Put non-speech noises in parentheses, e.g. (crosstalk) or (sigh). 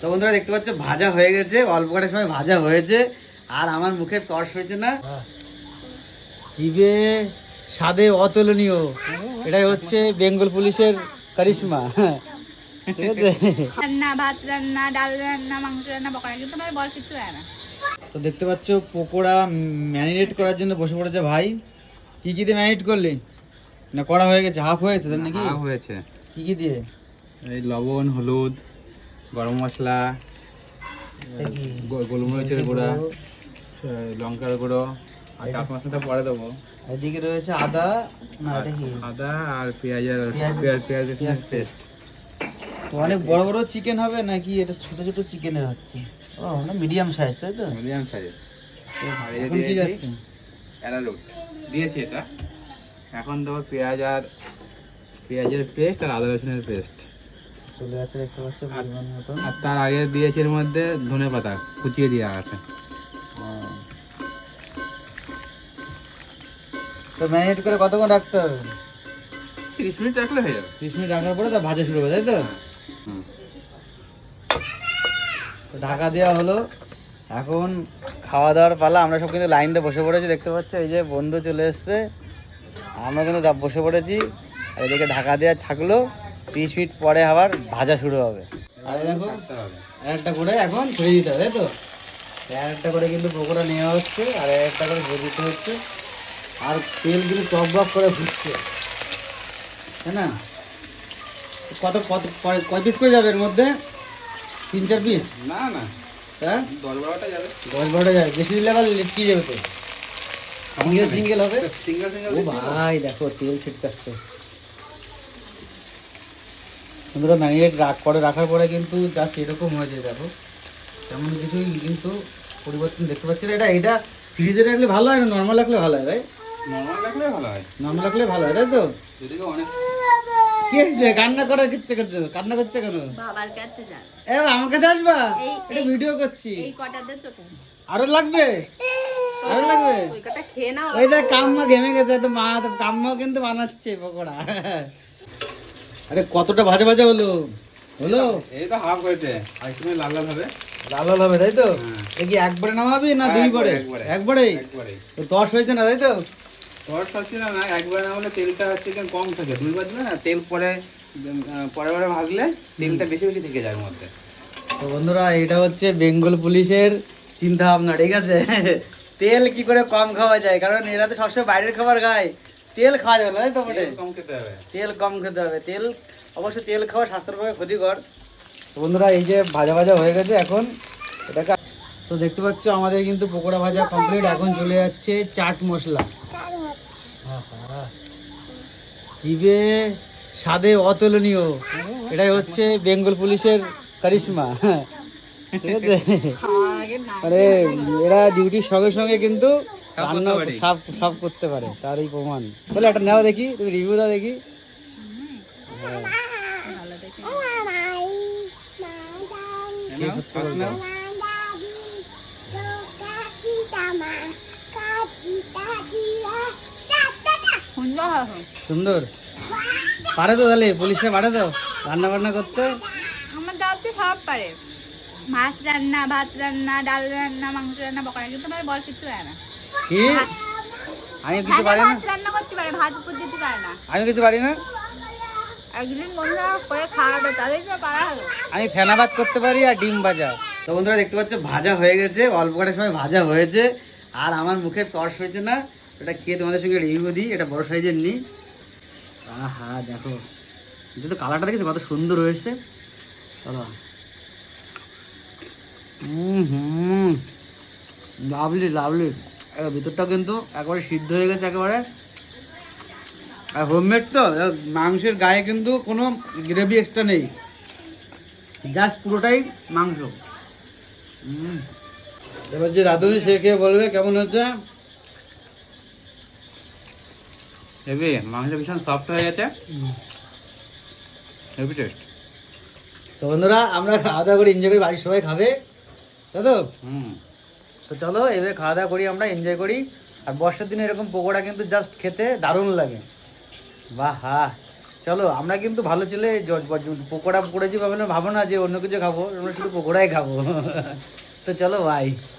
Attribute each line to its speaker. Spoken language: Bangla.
Speaker 1: তো বন্ধুরা দেখতে পাচ্ছ ভাজা হয়ে গেছে অল্প কটা সময় ভাজা হয়েছে। আর আমার মুখে তর্স হয়েছে না? জিভে স্বাদে অতুলনীয়। এটাই হচ্ছে বেঙ্গল পুলিশের কারিশমা। ঠিক আছে?
Speaker 2: রান্না ভাত রান্না ডাল রান্না মাংস রান্না পকোড়া কিন্তু আমার বল কিছু না।
Speaker 1: তো দেখতে পাচ্ছ পকোড়া ম্যারিনেট করার জন্য বসে পড়েছে ভাই। কি কি দিয়ে ম্যারিনেট করলি? না করা হয়ে গেছে হাফ হয়েছে নাকি?
Speaker 3: হাফ হয়েছে।
Speaker 1: কি কি দিয়ে?
Speaker 3: এই লবণ হলুদ। গরম মশলা গোলমরিচের গুঁড়া লঙ্কার গুঁড়ো আর চাট মশলাটা পরে দেবো।
Speaker 1: এদিকে রয়েছে আদা না এটা কি?
Speaker 3: আদা আর
Speaker 1: পেঁয়াজ-
Speaker 3: আর পেঁয়াজ
Speaker 1: পেঁয়াজ
Speaker 3: পেস্ট।
Speaker 1: তো অনেক বড় বড় চিকেন হবে নাকি? এটা ছোট ছোট চিকেনের হচ্ছে। ও না মিডিয়াম সাইজ তাই তো?
Speaker 3: মিডিয়াম সাইজ আর এই যে
Speaker 1: এখন কি
Speaker 3: দিয়েছি
Speaker 1: যাচ্ছে?
Speaker 3: অ্যারারুট দিয়েছি এটা। এখন দেবো পেঁয়াজ আর পেঁয়াজের পেস্ট আর আদা রসুনের পেস্ট
Speaker 1: চলে যাচ্ছে দেখতে পাচ্ছ পরিমাণ মতন।
Speaker 3: আর তার আগে দিয়েছি এর মধ্যে ধনে পাতা কুচিয়ে দেওয়া আছে।
Speaker 1: তো ম্যারিনেট করে কতক্ষণ রাখতে হবে?
Speaker 3: তিরিশ মিনিট রাখলে হয়ে যাবে।
Speaker 1: ত্রিশ মিনিট রাখার পরে তা ভাজা শুরু হবে তাই। তো? ঢাকা দেওয়া হলো। এখন খাওয়া দাওয়ার পালা আমরা সব কিন্তু লাইনটা বসে পড়েছি দেখতে পাচ্ছ? এই যে বন্ধু চলে এসছে আমরা কিন্তু বসে পড়েছি। আর এদিকে ঢাকা দেওয়া থাকল। তিরিশ মিনিট পরে আবার ভাজা শুরু হবে। আর এই দেখো একটা করে এখন ছেড়ে দিতে হবে তাই তো? একটা করে কিন্তু পকোড়া নেওয়া হচ্ছে আর একটা করে ভেজে দিতে হচ্ছে। আর তেল কিন্তু টক বক করে ফুটছে তাই না? কত কত কয়- কয় পিস করে যাবে এর মধ্যে? তিন চার পিস
Speaker 3: না না।
Speaker 1: হ্যাঁ?
Speaker 3: দশ বারোটা যাবে।
Speaker 1: দশ বারোটা যাবে বেশি দিলে আবার লিটকি যাবে তো। সিঙ্গেল সিঙ্গেল হবে?
Speaker 3: সিঙ্গেল সিঙ্গেল
Speaker 1: ও ভাই দেখো তেল ছিটকাচ্ছে। বন্ধুরা ম্যারিনেট রাখ করে রাখার পরে কিন্তু জাস্ট এরকম হয়েছে দেখো। তেমন কিছুই কিন্তু পরিবর্তন দেখতে পাচ্ছি না। এটা এটা ফ্রিজে রাখলে ভালো হয় না? নর্মাল রাখলে ভালো হয় ভাই
Speaker 3: নর্মাল রাখলে ভালো হয়।
Speaker 1: নর্মাল রাখলে ভালো হয় তাই তো?
Speaker 3: যদি অনেক
Speaker 1: কি হয়েছে? কান্না করার কিচ্ছে করছ? কান্না করছে কেন?
Speaker 2: বাবার কাছে যান।
Speaker 1: এ আমার কাছে আসবা? এটা ভিডিও করছি।
Speaker 2: এই কটাতে চোখে
Speaker 1: আরও লাগবে? আরও লাগবে?
Speaker 2: ওই কটা খেয়ে নাও।
Speaker 1: ওই যে কাম্মা ঘেমে গেছে তো মা তো কাম্মা কিন্তু বানাচ্ছে পকোড়া। আরে কতটা ভাজা ভাজা হলো? হলো?
Speaker 3: এই তো হাফ হয়েছে। আর একটু লাল লাল হবে।
Speaker 1: লাল লাল হবে তাই তো?
Speaker 3: হ্যাঁ।
Speaker 1: কি একবারে নামাবি না
Speaker 3: হ্যাঁ,
Speaker 1: দুই
Speaker 3: একবারে,
Speaker 1: বারে
Speaker 3: একবারে।
Speaker 1: দশ হয়েছে না তাই তো?
Speaker 3: তোর সবচেয়ে না একবার না হলে তেলটা হচ্ছে কি কম থাকে দুইবার দিলে না তেল পরে পরে পরে ভাগলে তেলটা বেশি বেশি থেকে যায় মধ্যে।
Speaker 1: তো বন্ধুরা এটা হচ্ছে বেঙ্গল পুলিশের চিন্তা ভাবনা ঠিক আছে? (laughs) তেল কি করে কম খাওয়া যায়? কারণ এরা তো সবসময় বাইরের খাবার খায়। তেল খাওয়া যাবে না তাই তো বটে?
Speaker 3: তেল কম খেতে হবে।
Speaker 1: তেল কম খেতে হবে তেল অবশ্য তেল খাওয়া স্বাস্থ্যের পক্ষে ক্ষতিকর। বন্ধুরা এই যে ভাজা ভাজা হয়ে গেছে এখন এটাকে তো দেখতে পাচ্ছ আমাদের কিন্তু পকোড়া ভাজা কমপ্লিট এখন চলে যাচ্ছে চাট মশলা। জিভে স্বাদে অতুলনীয় এটাই হচ্ছে বেঙ্গল পুলিশের কারিশমা। ঠিক আছে? আরে এরা ডিউটির সঙ্গে সঙ্গে কিন্তু রান্না সব সব করতে পারে তার এই প্রমাণ। বলে একটা নাও দেখি তুমি রিভিউ দাও দেখি।
Speaker 3: নাও।
Speaker 2: সুন্দর।
Speaker 1: পারে তো তাহলে পুলিশে পারে তো রান্না বান্না করতে।
Speaker 2: আমার দাওয়াতে সব পারে। মাছ রান্না ভাত রান্না ডাল রান্না মাংস রান্না পকোড়া কিন্তু আমার বল কিছু হয় না।
Speaker 1: কি? আমি কিছু
Speaker 2: হ্যাঁ,
Speaker 1: পারি না?
Speaker 2: রান্না করতে পারে ভাত উপর দিতে পারে না।
Speaker 1: আমি কিছু পারি না?
Speaker 2: একদিন বন্ধুরা করে খাওয়াবে তাদের তো পারা হলো
Speaker 1: আমি ফেনা ভাত করতে পারি আর ডিম ভাজা। তো বন্ধুরা দেখতে পাচ্ছ ভাজা হয়ে গেছে অল্প কটা সময় ভাজা হয়েছে। আর আমার মুখে তর্স হয়েছে না এটা খেয়ে তোমাদের সঙ্গে রিভিউ দিই এটা বড় সাইজের নি আহা দেখো। এটা তো কালারটা দেখেছ কত সুন্দর হয়েছে। চলো। হুম। হুম লাভলি ভিতরটা কিন্তু একবারে সিদ্ধ হয়ে গেছে একেবারে। আর হোমমেড তো মাংসের গায়ে কিন্তু কোনো গ্রেভি এক্সট্রা নেই। জাস্ট পুরোটাই মাংস। এবার যে রাঁধুনি সে খেয়ে বলবে? কেমন হচ্ছে?
Speaker 3: হেভি মাংস ভীষণ সফট হয়ে গেছে। হেভি টেস্ট
Speaker 1: তো বন্ধুরা আমরা খাওয়া দাওয়া করে এনজয় করি বাড়ির সবাই খাবে। তাই তো?
Speaker 3: হুম।
Speaker 1: তো চলো এভাবে খাওয়া দাওয়া করি আমরা এনজয় করি। আর বর্ষার দিনে এরকম পকোড়া কিন্তু জাস্ট খেতে দারুণ লাগে। বাহ হা চলো, আমরা কিন্তু ভালো ছেলে পকোড়া পড়েছি ভাবে না ভাবো না যে অন্য কিছু খাব, আমরা শুধু পকোড়াই খাব। (laughs) তো চলো ভাই